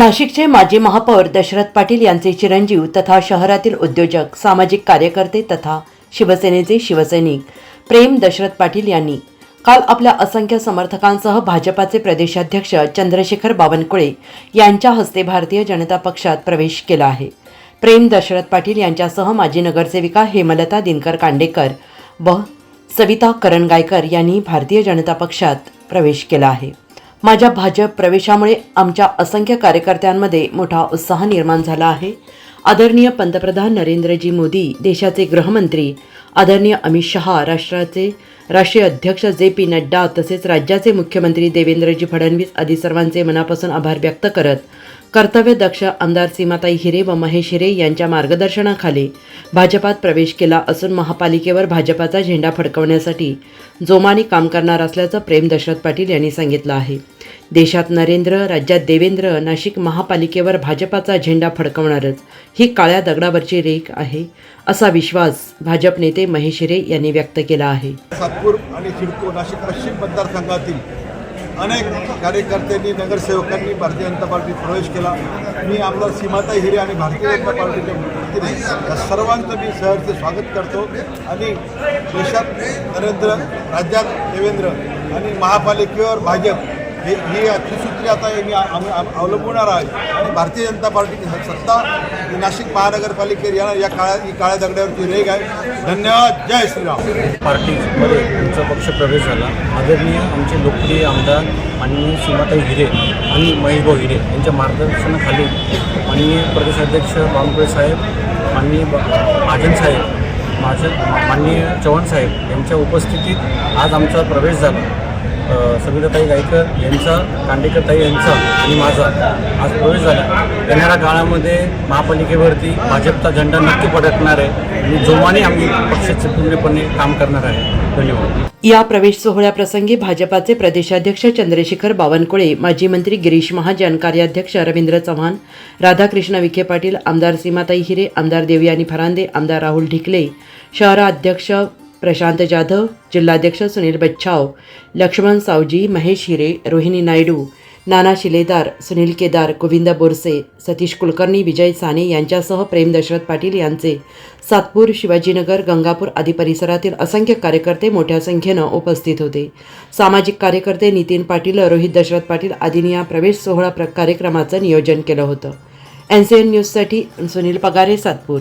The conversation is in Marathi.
नाशिकचे माजी महापौर दशरथ पाटील यांचे चिरंजीव तथा शहरातील उद्योजक सामाजिक कार्यकर्ते तथा शिवसेनेचे शिवसैनिक. प्रेम दशरथ पाटील यांनी. काल आपल्या असंख्य समर्थकांसह भाजपाचे प्रदेशाध्यक्ष चंद्रशेखर बावनकुळे यांच्या हस्ते भारतीय जनता पक्षात प्रवेश केला आहे. प्रेम दशरथ पाटील यांच्यासह माजी नगरसेविका हेमलता दिनकर कांडेकर व सविता करणगायकर यांनी भारतीय जनता पक्षात प्रवेश केला आहे. माझ्या भाजप प्रवेशामुळे आमच्या असंख्य कार्यकर्त्यांमध्ये मोठा उत्साह निर्माण झाला आहे. आदरणीय पंतप्रधान नरेंद्रजी मोदी देशाचे गृहमंत्री आदरणीय अमित शहा राष्ट्राचे राष्ट्रीय अध्यक्ष जे पी नड्डा तसेच राज्याचे मुख्यमंत्री देवेंद्रजी फडणवीस आदी सर्वांचे मनापासून आभार व्यक्त करत कर्तव्यदक्ष आमदार सीमाताई हिरे व महेश हिरे यांच्या मार्गदर्शनाखाली भाजपात प्रवेश केला असून महापालिकेवर भाजपाचा झेंडा फडकवण्यासाठी जोमाने काम करणार असल्याचं प्रेम दशरथ पाटील यांनी सांगितलं आहे. देशात नरेंद्र राज्यात देवेंद्र नाशिक महापालिकेवर भाजपाचा झेंडा फडकवणारच ही काळ्या दगडावरची रेख आहे असा विश्वास भाजप नेते महेश हिरे यांनी व्यक्त केला आहे. सातपूर आणि सिडको नाशिक पश्चिम मतदारसंघातील अनेक कार्यकर्त्यांनी नगरसेवकांनी भारतीय जनता पार्टीत प्रवेश केला. मी आमदार सीमाता हिरे आणि भारतीय जनता पार्टीच्या वतीने या सर्वांचं मी सहर्ष स्वागत करतो. आणि देशात नरेंद्र राज्यात देवेंद्र आणि महापालिकेवर भाजप हे ही त्रिसूत्री आता यांनी अवलंबणार आम- आहे. आणि भारतीय जनता पार्टीची सत्ता नाशिक महानगरपालिकेत येणार या काळ्या ही काळ्या दगड्यावरची रेग आहे. धन्यवाद. जय श्रीराम. पार्टीमध्ये आमचा पक्ष प्रवेश झाला. आदरणीय आमचे लोकप्रिय आमदार माननीय सीमाताई हिरे आणि महेशभाऊ हिरे यांच्या मार्गदर्शनाखाली माननीय प्रदेशाध्यक्ष बावनकुळे साहेब माननीय महाजन साहेब माझं माननीय चव्हाण साहेब यांच्या उपस्थितीत आज आमचा प्रवेश झाला. सविताताई गायकर यांचा कांडेकरताई यांचा आणि माझा आज प्रवेश झाला. येणाऱ्या काळामध्ये महापालिकेवरती भाजपचा झेंडा नक्की पडकणार आहे आणि जोमाने आम्ही पक्षाचे पूर्णपणे काम करणार आहे. धन्यवाद. या प्रवेश सोहळ्याप्रसंगी भाजपाचे प्रदेशाध्यक्ष चंद्रशेखर बावनकुळे माजी मंत्री गिरीश महाजन कार्याध्यक्ष रवींद्र चव्हाण राधाकृष्ण विखे पाटील आमदार सीमाताई हिरे आमदार देवयानी फरांदे आमदार राहुल ढिकले शहराध्यक्ष प्रशांत जाधव जिल्हाध्यक्ष सुनील बच्छाव लक्ष्मण सावजी महेश हिरे रोहिणी नायडू नाना शिलेदार सुनील केदार गोविंद बोरसे सतीश कुलकर्णी विजय साने यांच्यासह प्रेम दशरथ पाटील यांचे. सातपूर शिवाजीनगर गंगापूर आदी परिसरातील असंख्य कार्यकर्ते मोठ्या संख्येनं उपस्थित होते. सामाजिक कार्यकर्ते नितीन पाटील रोहित दशरथ पाटील आदींनी या प्रवेश सोहळा प्र कार्यक्रमाचं नियोजन केलं होतं. एन सी एन न्यूजसाठी सुनील पगारे सातपूर.